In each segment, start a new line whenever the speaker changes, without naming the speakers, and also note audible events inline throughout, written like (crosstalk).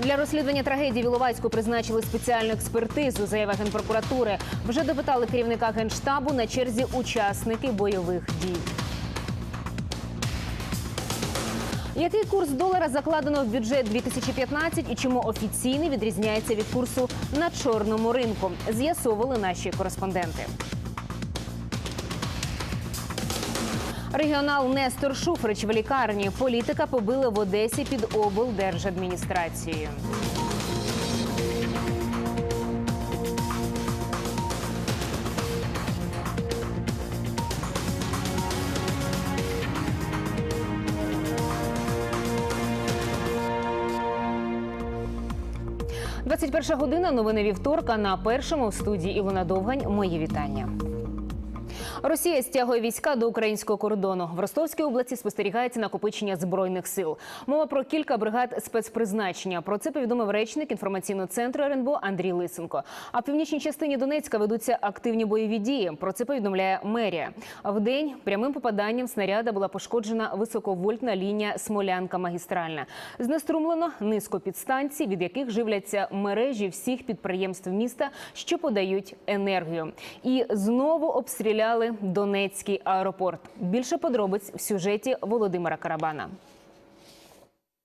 Для розслідування трагедії в Іловайську призначили спеціальну експертизу. Заява генпрокуратури. Вже допитали керівника генштабу на черзі учасники бойових дій. Який курс долара закладено в бюджет 2015 і чому офіційний відрізняється від курсу на чорному ринку? З'ясовували наші кореспонденти. Регіонал Нестор Шуфрич в лікарні. Політика побили в Одесі під облдержадміністрацією. – 21 година. Новини вівторка на першому в студії Ілона Довгань. Мої вітання. Росія стягує війська до українського кордону. В Ростовській області спостерігається накопичення збройних сил. Мова про кілька бригад спецпризначення. Про це повідомив речник інформаційного центру РНБО Андрій Лисенко. А в північній частині Донецька ведуться активні бойові дії. Про це повідомляє мерія. В день прямим попаданням снаряда була пошкоджена високовольтна лінія Смолянка магістральна. Знеструмлено низку підстанцій, від яких живляться мережі всіх підприємств міста, що подають енергію. І знову обстріляли Донецький аеропорт. Більше подробиць в сюжеті Володимира Карабана.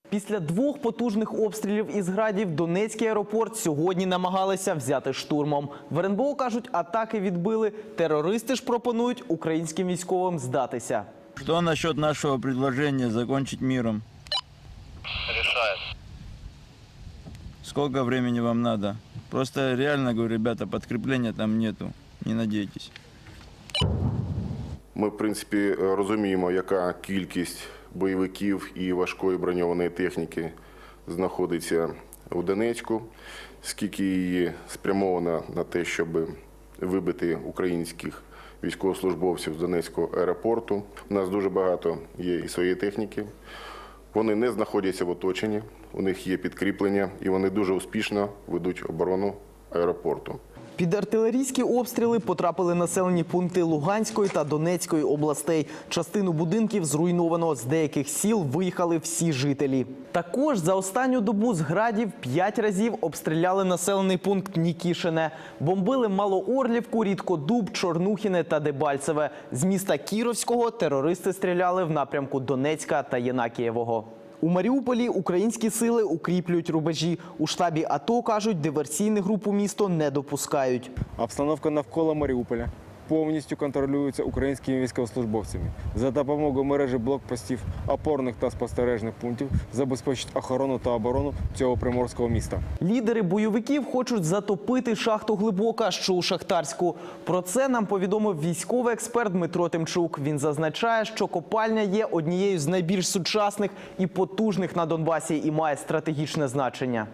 Після двох потужних обстрілів із градів Донецький аеропорт сьогодні намагалися взяти штурмом. В РНБО кажуть, атаки відбили. Терористи ж пропонують українським військовим здатися.
Что насчет нашего предложения закончить миром?
решает.
Сколько времени вам надо? Просто реально говорю, ребята, подкрепления там нету. Не надейтесь.
Ми, в принципі, розуміємо, яка кількість бойовиків і важкої броньованої техніки знаходиться у Донецьку, скільки її спрямовано на те, щоб вибити українських військовослужбовців з Донецького аеропорту. У нас дуже багато є і своєї техніки. Вони не знаходяться в оточенні, у них є підкріплення, і вони дуже успішно ведуть оборону аеропорту.
Під артилерійські обстріли потрапили населені пункти Луганської та Донецької областей. Частину будинків зруйновано. З деяких сіл виїхали всі жителі. Також за останню добу з градів п'ять разів обстріляли населений пункт Нікішине. Бомбили Малоорлівку, Рідкодуб, Чорнухіне та Дебальцеве. З міста Кіровського терористи стріляли в напрямку Донецька та Єнакієвого. У Маріуполі українські сили укріплюють рубежі. У штабі АТО кажуть, диверсійних груп у місто не допускають.
Обстановка навколо Маріуполя повністю контролюється українськими військовослужбовцями. За допомогою мережі блокпостів, опорних та спостережних пунктів забезпечить охорону та оборону цього приморського міста.
Лідери бойовиків хочуть затопити шахту глибока, що у Шахтарську. Про це нам повідомив військовий експерт Дмитро Тимчук. Він зазначає, що копальня є однією з найбільш сучасних і потужних на Донбасі і має стратегічне значення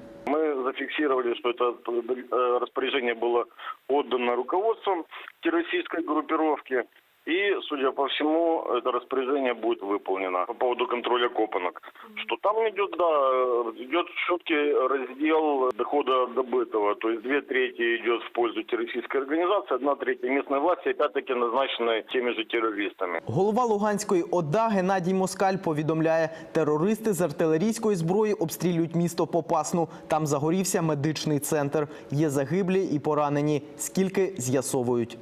Мы зафиксировали, что это э, распоряжение было отдано руководством террористической группировки. И, судя по всему, это распоряжение будет выполнено по поводу контроля копанок. Что там идет, да, идет четкий раздел дохода добытого. То есть две трети идет в пользу террористической организации, одна третья местной власти, опять-таки назначенной теми же террористами.
Голова Луганської ОДА Геннадій Москаль повідомляє, терористи з артилерійської зброї обстрілюють місто Попасну. Там загорівся медичний центр. Є загиблі і поранені. Скільки з'ясовують.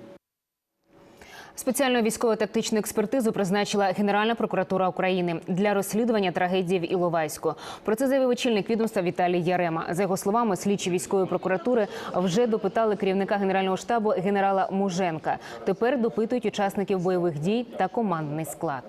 Спеціальну військово-тактичну експертизу призначила Генеральна прокуратура України для розслідування трагедії в Іловайську. Про це заявив очільник відомства Віталій Ярема. За його словами, слідчі військової прокуратури вже допитали керівника генерального штабу генерала Муженка. Тепер допитують учасників бойових дій та командний склад.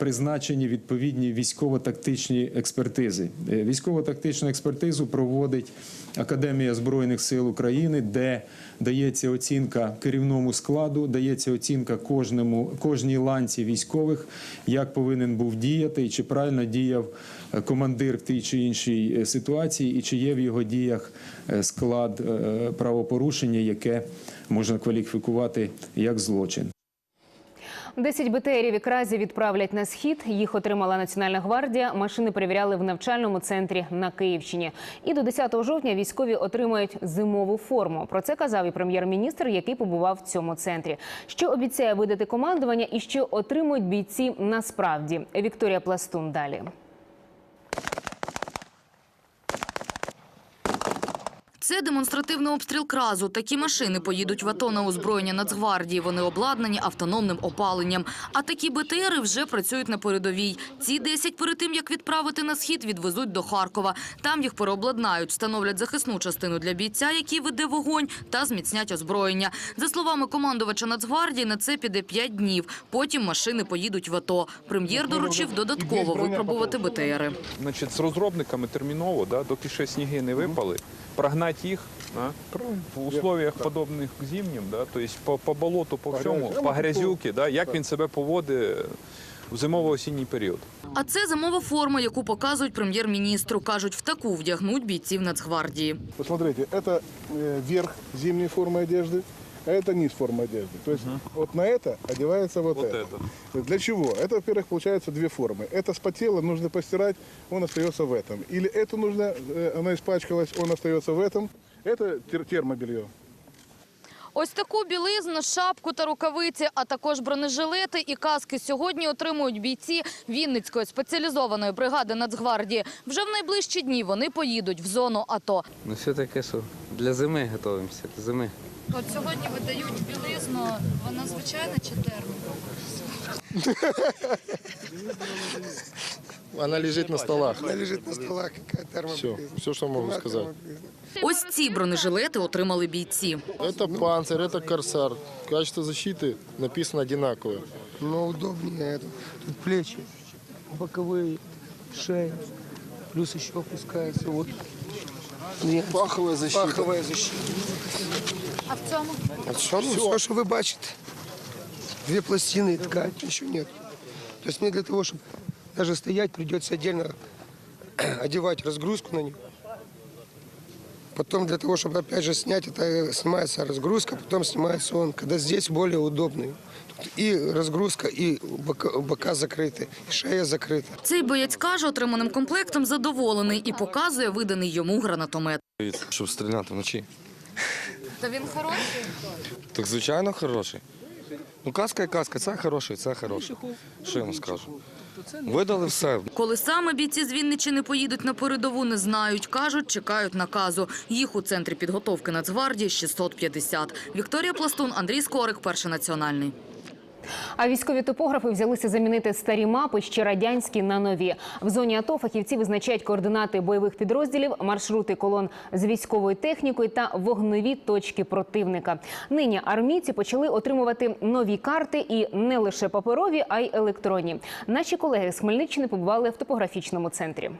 Призначені відповідні військово-тактичні експертизи. Е, Військово-тактичну експертизу проводить Академія збройних сил України, де дається оцінка керівному складу, дається оцінка кожному кожній ланці військових, як повинен був діяти, і чи правильно діяв е, командир в тій чи іншій е, ситуації, і чи є в його діях склад правопорушення, яке можна кваліфікувати як злочин.
10 БТРів і кразі відправлять на схід. Їх отримала Національна гвардія. Машини перевіряли в навчальному центрі на Київщині. І до 10 жовтня військові отримають зимову форму. Про це казав і прем'єр-міністр, який побував в цьому центрі. Що обіцяє видати командування і що отримують бійці насправді. Вікторія Пластун далі.
Це демонстративний обстріл кразу. Такі машини поїдуть в АТО на озброєння Нацгвардії. Вони обладнані автономним опаленням. А такі БТРи вже працюють на передовій. Ці 10 перед тим, як відправити на схід, відвезуть до Харкова. Там їх переобладнають, встановлять захисну частину для бійця, який веде вогонь, та зміцнять озброєння. За словами командувача Нацгвардії, на це піде 5 днів. Потім машини поїдуть в АТО. Прем'єр доручив додатково випробувати БТРи.
Значить, з розробниками терміново, да, доки ще сніги не випали, прогнати їх да, в условиях подобних зимнім, да, тобто по, по болоту, по всьому, по грязюки, да, як він себе поводить в зимово-осінній період.
А це зимова форма, яку показують прем'єр-міністру. Кажуть, в таку вдягнуть бійців Нацгвардії.
Посмотрите, это э, верх зимней формы одежды, а это низ формы одежды. То есть вот на это одевается вот,
Вот
это.
это.
Для чего? Это, во-первых, получается две формы. Это спотело, нужно постирать, он остается в этом. Или это нужно, э, она испачкалась, он остается в этом. Это тер- термобелье.
Ось таку білизну, шапку та рукавиці, а також бронежилети і каски сьогодні отримують бійці Вінницької спеціалізованої бригади Нацгвардії. Вже в найближчі дні вони поїдуть в зону АТО.
Ну все таке, що для зими готуємося, до зими.
От сьогодні видають білизну, вона звичайна чи термін?
Она лежит на столах.
Она лежит на столах, какая термобелизна.
Все, все, что могу сказать.
Ось ці бронежилети отримали бійці.
Это панцирь, это корсар. Качество защиты написано одинаковое.
Но удобнее это. Тут плечи, боковые, шея. Плюс еще опускается вот. Нет,
Паховая защита.
паховая защита.
А в цьому?
А все, ну, все, что вы бачите. Две пластины и ткань, еще нет. То есть мне для того, чтобы даже стоять, придется отдельно одевать (clears throat) разгрузку на них. Потом для того, чтобы опять же снять, это снимается разгрузка, потом снимается он, когда здесь более удобный. Тут и разгрузка, и бока, бока закрыты, и шея закрыта.
Цей боєць каже, отриманим комплектом задоволений і показує виданий йому гранатомет.
Щоб стріляти вночі.
Та він хороший?
Так звичайно хороший. Ну каска і казка, це хороший, це хороший. Що я вам скажу? Видали все.
Коли саме бійці з Вінничини поїдуть на передову, не знають. Кажуть, чекають наказу. Їх у центрі підготовки Нацгвардії 650. Вікторія Пластун, Андрій Скорик, Перший національний.
А військові топографи взялися замінити старі мапи, ще радянські, на нові. В зоні АТО фахівці визначають координати бойових підрозділів, маршрути колон з військовою технікою та вогнові точки противника. Нині армійці почали отримувати нові карти і не лише паперові, а й електронні. Наші колеги з Хмельниччини побували в топографічному центрі.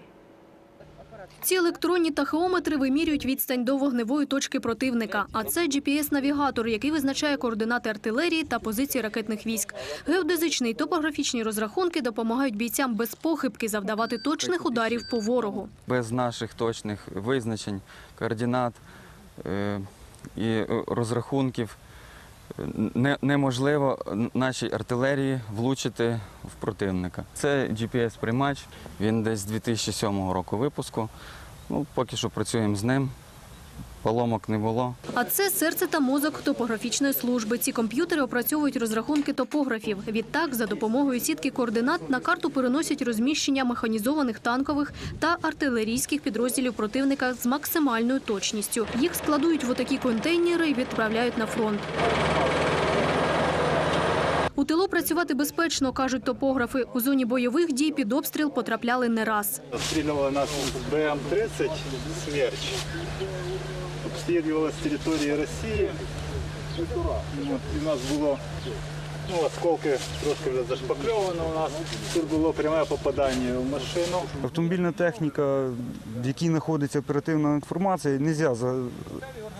Ці електронні тахеометри вимірюють відстань до вогневої точки противника. А це GPS-навігатор, який визначає координати артилерії та позиції ракетних військ. Геодезичні і топографічні розрахунки допомагають бійцям без похибки завдавати точних ударів по ворогу.
Без наших точних визначень, координат е, і е, розрахунків не, неможливо нашій артилерії влучити в противника. Це GPS-приймач, він десь з 2007 року випуску. Ну, поки що працюємо з ним. Поломок не було.
А це серце та мозок топографічної служби. Ці комп'ютери опрацьовують розрахунки топографів. Відтак, за допомогою сітки координат на карту переносять розміщення механізованих танкових та артилерійських підрозділів противника з максимальною точністю. Їх складують в отакі контейнери і відправляють на фронт. У тилу працювати безпечно, кажуть топографи. У зоні бойових дій під обстріл потрапляли не раз.
Обстрілювали нас БМ-30 «Смерч». Обстрілювали з території Росії. От, і у нас було ну, осколки трошки вже зашпакльовано у нас. Тут було пряме попадання в машину.
Автомобільна техніка, в якій знаходиться оперативна інформація, не можна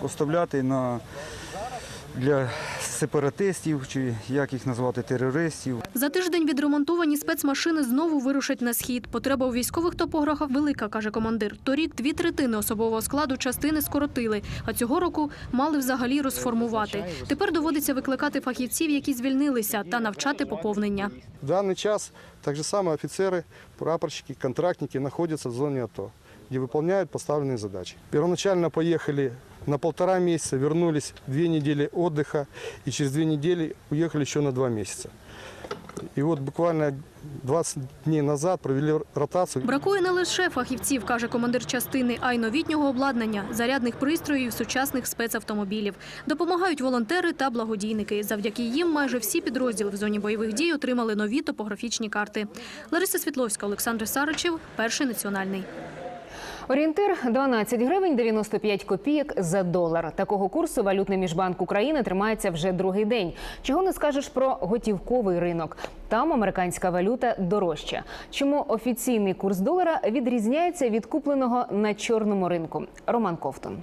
оставляти на, для сепаратистів, чи як їх назвати, терористів.
За тиждень відремонтовані спецмашини знову вирушать на схід. Потреба у військових топографах велика, каже командир. Торік дві третини особового складу частини скоротили, а цього року мали взагалі розформувати. Тепер доводиться викликати фахівців, які звільнилися, та навчати поповнення.
В даний час так само офіцери, прапорщики, контрактники знаходяться в зоні АТО, где выполняют поставленные задачи. Первоначально поехали на полтора месяца, вернулись две недели отдыха и через две недели уехали еще на два месяца.
И вот буквально 20 дней назад провели ротацию.
Бракує не лише фахівців, каже командир частини, а й новітнього обладнання, зарядних пристроїв, сучасних спецавтомобілів. Допомагають волонтери та благодійники. Завдяки їм майже всі підрозділи в зоні бойових дій отримали нові топографічні карти. Лариса Світловська, Олександр Саричев, перший національний.
Орієнтир 12 гривень 95 копійок за долар. Такого курсу валютний міжбанк України тримається вже другий день. Чого не скажеш про готівковий ринок? Там американська валюта дорожча. Чому офіційний курс долара відрізняється від купленого на чорному ринку? Роман Ковтун.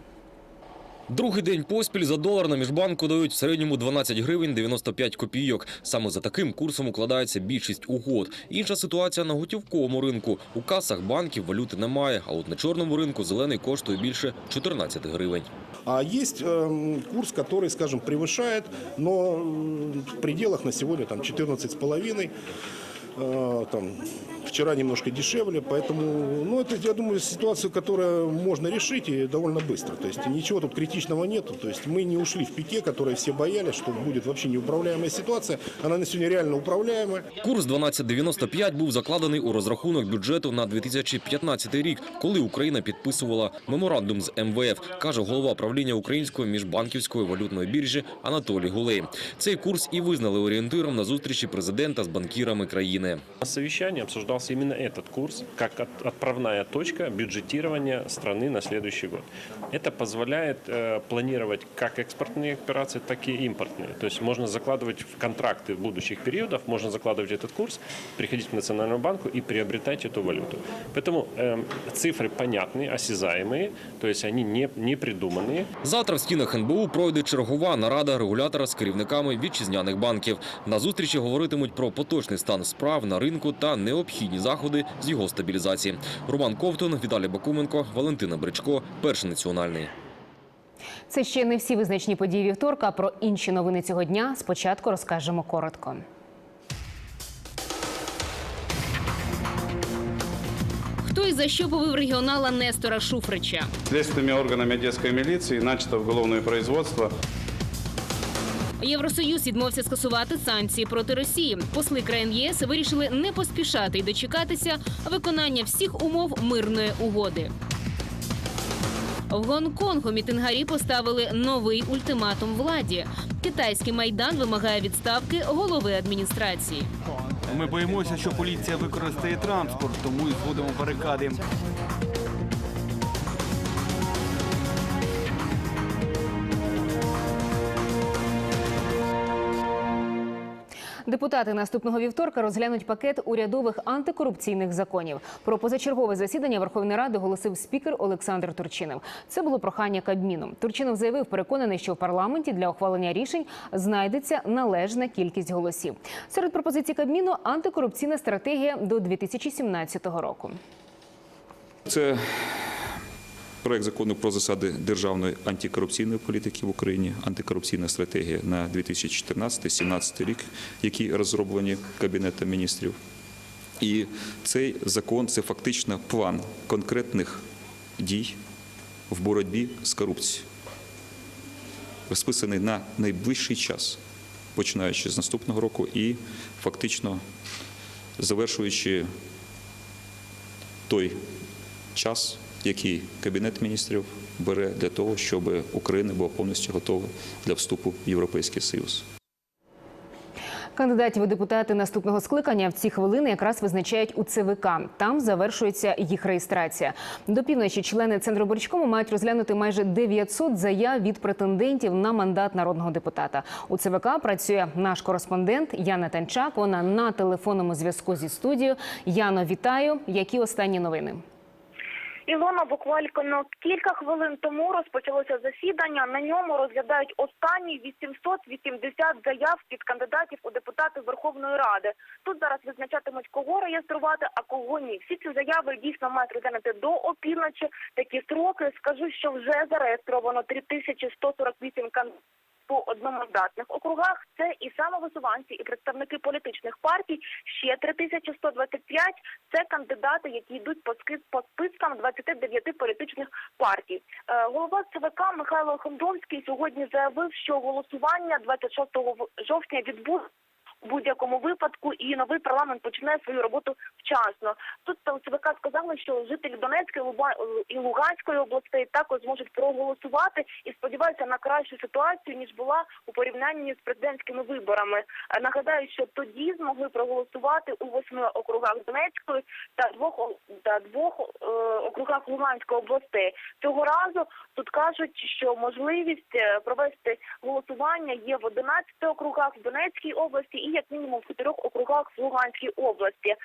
Другий день поспіль за долар на міжбанку дають в середньому 12 гривень 95 копійок. Саме за таким курсом укладається більшість угод. Інша ситуація на готівковому ринку. У касах банків валюти немає, а от на чорному ринку зелений коштує більше 14 гривень.
А есть эм, курс, который, скажем, превышает, но м, в пределах на сегодня там 14,5. Э, Там, вчера немножко дешевле, поэтому, ну, это, я думаю, ситуация, которую можно решить и довольно быстро. То есть ничего тут критичного нету. То есть мы не ушли в пике, которые все боялись, что будет вообще неуправляемая ситуация. Она на сегодня реально управляемая.
Курс 12.95 був закладений у розрахунок бюджету на 2015 рік, коли Україна підписувала меморандум з МВФ, каже голова правління Української міжбанківської валютної біржі Анатолій Гулей. Цей курс і визнали орієнтиром на зустрічі президента з банкірами країни.
На совещании обсуждался именно этот курс как от- отправная точка бюджетирования страны на следующий год. Это позволяет э, планировать как экспортные операции, так и импортные. То есть можно закладывать в контракты будущих периодов, можно закладывать этот курс, приходить к Национальному банку и приобретать эту валюту. Поэтому э, цифры понятные, осязаемые, то есть они не, не придуманные.
Завтра в стінах НБУ пройде чергова нарада регулятора з керівниками вітчизняних банків. На зустрічі говоритимуть про поточний стан справ на ринку та необхідні заходи з його стабілізації. Роман Ковтун, Віталій Бакуменко, Валентина Бричко, перший національний.
Це ще не всі визначні події вівторка. Про інші новини цього дня спочатку розкажемо коротко. Хто і за що повив регіонала Нестора Шуфрича?
Следственными органами Одесской милиции начато уголовное производство
Євросоюз відмовився скасувати санкції проти Росії. Посли країн ЄС вирішили не поспішати і дочекатися виконання всіх умов мирної угоди. В Гонконгу мітингарі поставили новий ультиматум владі. Китайський майдан вимагає відставки голови адміністрації.
Ми боїмося, що поліція використає транспорт, тому і зводимо барикади.
Депутати наступного вівторка розглянуть пакет урядових антикорупційних законів. Про позачергове засідання Верховної Ради оголосив спікер Олександр Турчинов. Це було прохання Кабміну. Турчинов заявив, переконаний, що в парламенті для ухвалення рішень знайдеться належна кількість голосів. Серед пропозицій Кабміну антикорупційна стратегія до 2017 року.
Це проект закону про засади державної антикорупційної політики в Україні, антикорупційна стратегія на 2014-2017 рік, які розроблені Кабінетом міністрів. І цей закон це фактично план конкретних дій в боротьбі з корупцією, розписаний на найближчий час, починаючи з наступного року і фактично завершуючи той час, який Кабінет міністрів бере для того, щоб Україна була повністю готова для вступу в Європейський Союз.
Кандидатів у депутати наступного скликання в ці хвилини якраз визначають у ЦВК. Там завершується їх реєстрація. До півночі члени Центроборчкому мають розглянути майже 900 заяв від претендентів на мандат народного депутата. У ЦВК працює наш кореспондент Яна Танчак. Вона на телефонному зв'язку зі студією. Яно, вітаю. Які останні новини?
Ілона буквально кілька хвилин тому розпочалося засідання. На ньому розглядають останні 880 заяв від кандидатів у депутати Верховної Ради. Тут зараз визначатимуть, кого реєструвати, а кого ні. Всі ці заяви дійсно мають розглянути до опівночі. Такі строки скажу, що вже зареєстровано 3148 кандидатів по одномандатних округах. Це і самовисуванці, і представники політичних партій. Ще 3125 – це кандидати, які йдуть по спискам 29 політичних партій. Е, Голова ЦВК Михайло Хондовський сьогодні заявив, що голосування 26 в- жовтня відбудеться у будь-якому випадку, і новий парламент почне свою роботу вчасно. Тут ЦВК сказали, що жителі Донецької Луба- і Луганської областей також зможуть проголосувати і сподіваються на кращу ситуацію ніж була у порівнянні з президентськими виборами. Е, Нагадаю, що тоді змогли проголосувати у восьми округах Донецької та двох та двох е, округах Луганської областей. Цього разу тут кажуть, що можливість е, провести голосування є в 11 округах в Донецькій області як мінімум в чотирьох округах в Луганській області. Е,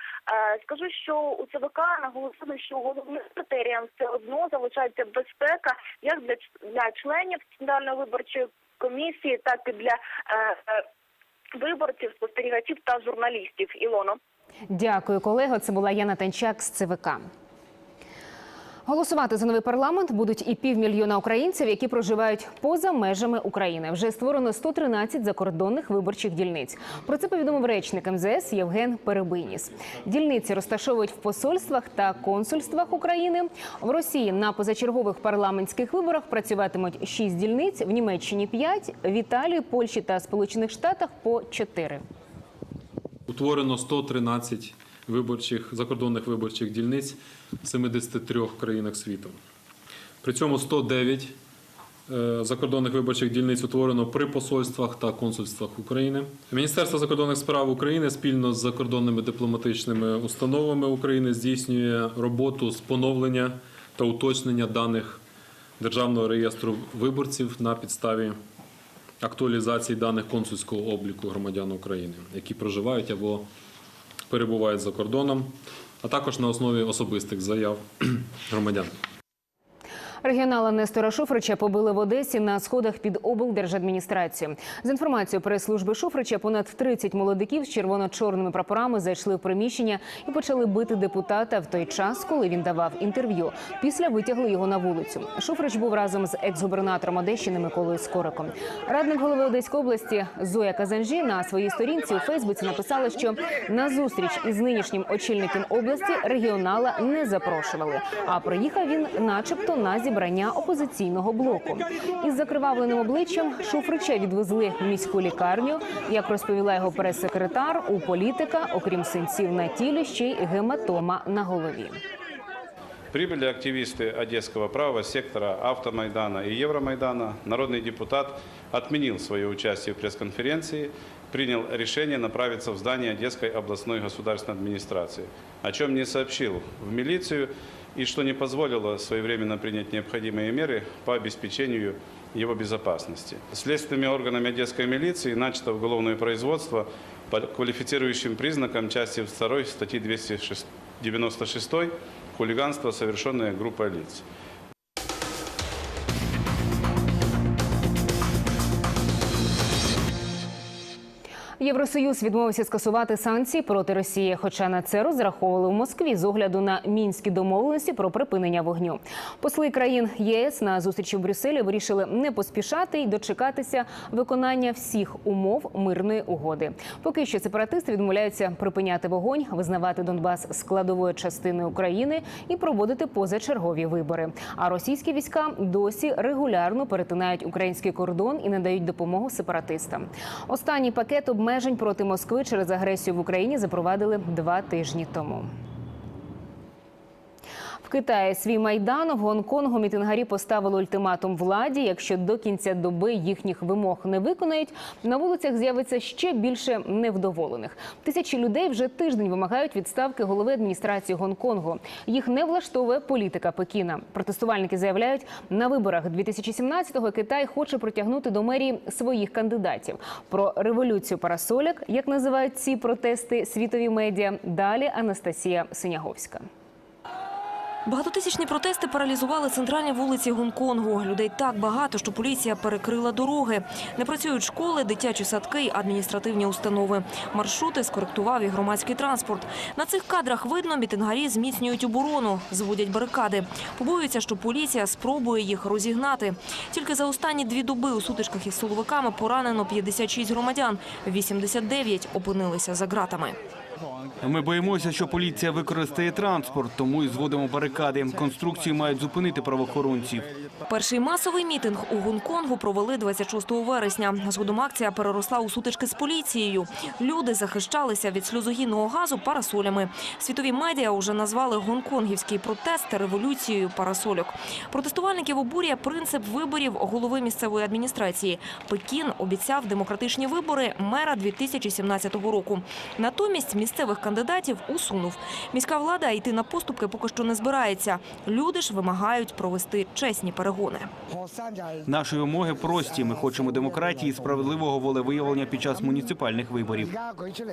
Скажу, що у ЦВК наголосили, що головним критерієм все одно залишається безпека як для для членів центральної виборчої комісії, так і для е, е, виборців, спостерігачів та журналістів. Ілоно.
Дякую, колего. Це була Яна Танчак з ЦВК. Голосувати за новий парламент будуть і півмільйона українців, які проживають поза межами України. Вже створено 113 закордонних виборчих дільниць. Про це повідомив речник МЗС Євген Перебиніс. Дільниці розташовують в посольствах та консульствах України. В Росії на позачергових парламентських виборах працюватимуть 6 дільниць, в Німеччині 5, в Італії, Польщі та Сполучених Штатах по 4.
Утворено 113 виборчих закордонних виборчих дільниць в 73 країнах світу. При цьому 109 е, закордонних виборчих дільниць утворено при посольствах та консульствах України. Міністерство закордонних справ України спільно з закордонними дипломатичними установами України здійснює роботу з поновлення та уточнення даних Державного реєстру виборців на підставі актуалізації даних консульського обліку громадян України, які проживають або перебувають за кордоном, а також на основі особистих заяв (clears throat) громадян.
Регіонала Нестора Шуфрича побили в Одесі на сходах під облдержадміністрацією. З інформацією прес-служби Шуфрича, понад 30 молодиків з червоно-чорними прапорами зайшли в приміщення і почали бити депутата в той час, коли він давав інтерв'ю. Після витягли його на вулицю. Шуфрич був разом з екс-губернатором Одещини Миколою Скориком. Радник голови Одеської області Зоя Казанжі на своїй сторінці у Фейсбуці написала, що на зустріч із нинішнім очільником області регіонала не запрошували. А приїхав він, начебто, на зібрання опозиційного блоку. Із закривавленим обличчям Шуфрича відвезли в міську лікарню. Як розповіла його прес-секретар, у політика, окрім синців на тілі, ще й гематома на голові.
Прибыли активисты Одесского правого сектора, Автомайдана и Евромайдана. Народный депутат отменил свое участие в пресс-конференции, принял решение направиться в здание Одесской областной государственной администрации, о чем не сообщил в милицию И что не позволило своевременно принять необходимые меры по обеспечению его безопасности. Следственными органами Одесской милиции начато уголовное производство по квалифицирующим признакам части 2 статьи 296 хулиганство, совершенное группой лиц.
Євросоюз відмовився скасувати санкції проти Росії, хоча на це розраховували в Москві з огляду на мінські домовленості про припинення вогню. Посли країн ЄС на зустрічі в Брюсселі вирішили не поспішати й дочекатися виконання всіх умов мирної угоди. Поки що сепаратисти відмовляються припиняти вогонь, визнавати Донбас складовою частиною України і проводити позачергові вибори. А російські війська досі регулярно перетинають український кордон і надають допомогу сепаратистам. Останній пакет обмежень проти Москви через агресію в Україні запровадили два тижні тому. Китаї свій майдан в Гонконгу мітингарі поставили ультиматум владі. Якщо до кінця доби їхніх вимог не виконають, на вулицях з'явиться ще більше невдоволених. Тисячі людей вже тиждень вимагають відставки голови адміністрації Гонконгу. Їх не влаштовує політика Пекіна. Протестувальники заявляють, на виборах 2017-го Китай хоче притягнути до мерії своїх кандидатів. Про революцію парасоляк, як називають ці протести світові медіа. Далі Анастасія Синяговська.
Багатотисячні протести паралізували центральні вулиці Гонконгу. Людей так багато, що поліція перекрила дороги. Не працюють школи, дитячі садки й адміністративні установи. Маршрути скоректував і громадський транспорт. На цих кадрах видно, мітингарі зміцнюють оборону, зводять барикади. Побоюються, що поліція спробує їх розігнати. Тільки за останні дві доби у сутичках із силовиками поранено 56 громадян. 89 опинилися за ґратами.
Ми боїмося, що поліція використає транспорт, тому і зводимо барикади. Конструкції мають зупинити правоохоронців.
Перший масовий мітинг у Гонконгу провели 26 вересня. Згодом акція переросла у сутички з поліцією. Люди захищалися від сльозогінного газу парасолями. Світові медіа уже назвали гонконгівський протест революцією парасольок. Протестувальників обурює принцип виборів голови місцевої адміністрації. Пекін обіцяв демократичні вибори мера 2017 року. Натомість місцевих кандидатів усунув. Міська влада йти на поступки поки що не збирається. Люди ж вимагають провести чесні перегони.
Наші вимоги прості. Ми хочемо демократії і справедливого волевиявлення під час муніципальних виборів.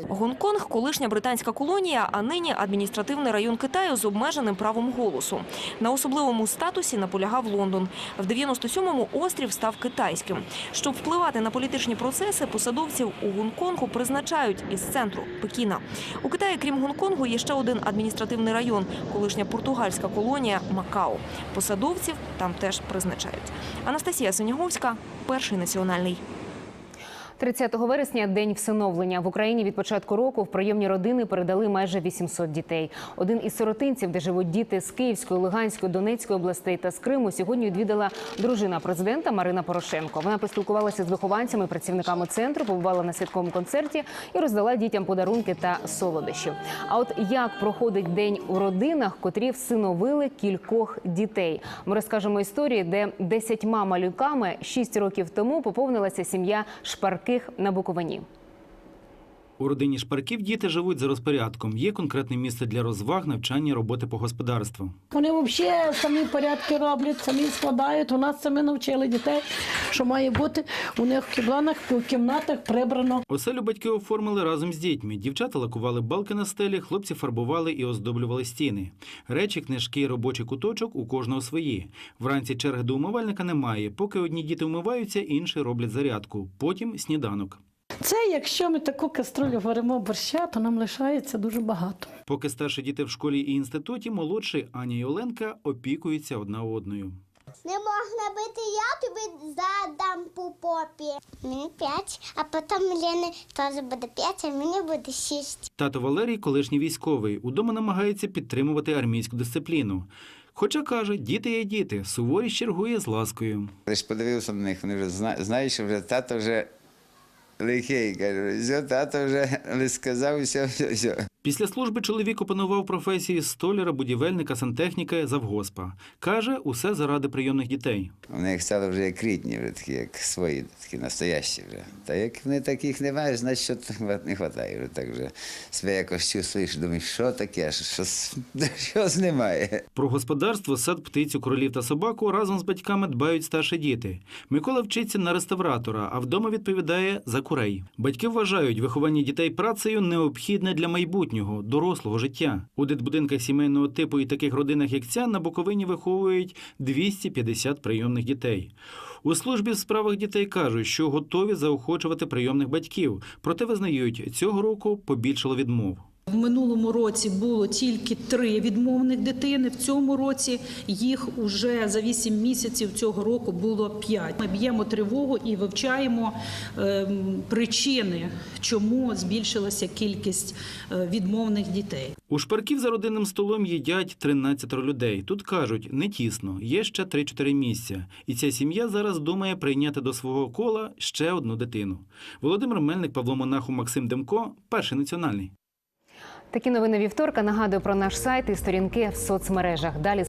Гонконг – колишня британська колонія, а нині адміністративний район Китаю з обмеженим правом голосу. На особливому статусі наполягав Лондон. В 97-му острів став китайським. Щоб впливати на політичні процеси, посадовців у Гонконгу призначають із центру Пекіна. У Китаї, крім Гонконгу, є ще один адміністративний район – колишня португальська колонія Макао. Посадовців там теж призначають. Анастасія Синяговська, перший національний.
30 вересня – день всиновлення. В Україні від початку року в прийомні родини передали майже 800 дітей. Один із сиротинців, де живуть діти з Київської, Луганської, Донецької областей та з Криму, сьогодні відвідала дружина президента Марина Порошенко. Вона поспілкувалася з вихованцями, працівниками центру, побувала на святковому концерті і роздала дітям подарунки та солодощі. А от як проходить день у родинах, котрі всиновили кількох дітей? Ми розкажемо історії, де десятьма малюками 6 років тому поповнилася сім'я Шпарких на Буковині.
У родині Шпарків діти живуть за розпорядком. Є конкретне місце для розваг, навчання, роботи по господарству.
Вони взагалі самі порядки роблять, самі складають. У нас самі навчили дітей, що має бути у них в кімнатах, в кімнатах прибрано.
Оселю батьки оформили разом з дітьми. Дівчата лакували балки на стелі, хлопці фарбували і оздоблювали стіни. Речі, книжки, робочий куточок у кожного свої. Вранці черги до умивальника немає. Поки одні діти вмиваються, інші роблять зарядку. Потім сніданок.
Це якщо ми таку каструлю варимо борща, то нам лишається дуже багато.
Поки старші діти в школі і інституті, молодші Аня і Оленка опікуються одна одною.
Не можна бити, я тобі задам по попі. Мені п'ять, а потім Лені теж буде п'ять, а мені буде шість.
Тато Валерій, колишній військовий, удома намагається підтримувати армійську дисципліну. Хоча каже, діти є діти, суворість чергує з ласкою.
Лиш подивився на них, вони вже зна- знають, що вже тато вже лихий, Кажу, все, тато вже сказав, все, все, все.
Після служби чоловік опанував професії столяра, будівельника, сантехніка, завгоспа. Каже, усе заради прийомних дітей.
У них стали вже як рідні, вже такі, як свої, такі настоящі вже. Та як вони таких не мають, значить, що не вистачає. Вже так вже себе якось чувствуєш, думаєш, що таке, що, щось, щось немає.
Про господарство, сад, птицю, кролів та собаку разом з батьками дбають старші діти. Микола вчиться на реставратора, а вдома відповідає за курей. Батьки вважають, виховання дітей працею необхідне для майбутнього, дорослого життя. У дитбудинках сімейного типу і таких родинах, як ця, на Буковині виховують 250 прийомних дітей. У службі в справах дітей кажуть, що готові заохочувати прийомних батьків, проте визнають, цього року побільшало відмов.
В минулому році було тільки три відмовних дитини. В цьому році їх уже за вісім місяців цього року було п'ять. Ми б'ємо тривогу і вивчаємо ем, причини, чому збільшилася кількість е, відмовних дітей.
У шпарків за родинним столом їдять 13 людей. Тут кажуть, не тісно, є ще 3-4 місця. І ця сім'я зараз думає прийняти до свого кола ще одну дитину. Володимир Мельник, Павло Монаху, Максим Демко, перший національний.
Такі новини вівторка. Нагадую про наш сайт і сторінки в соцмережах. Далі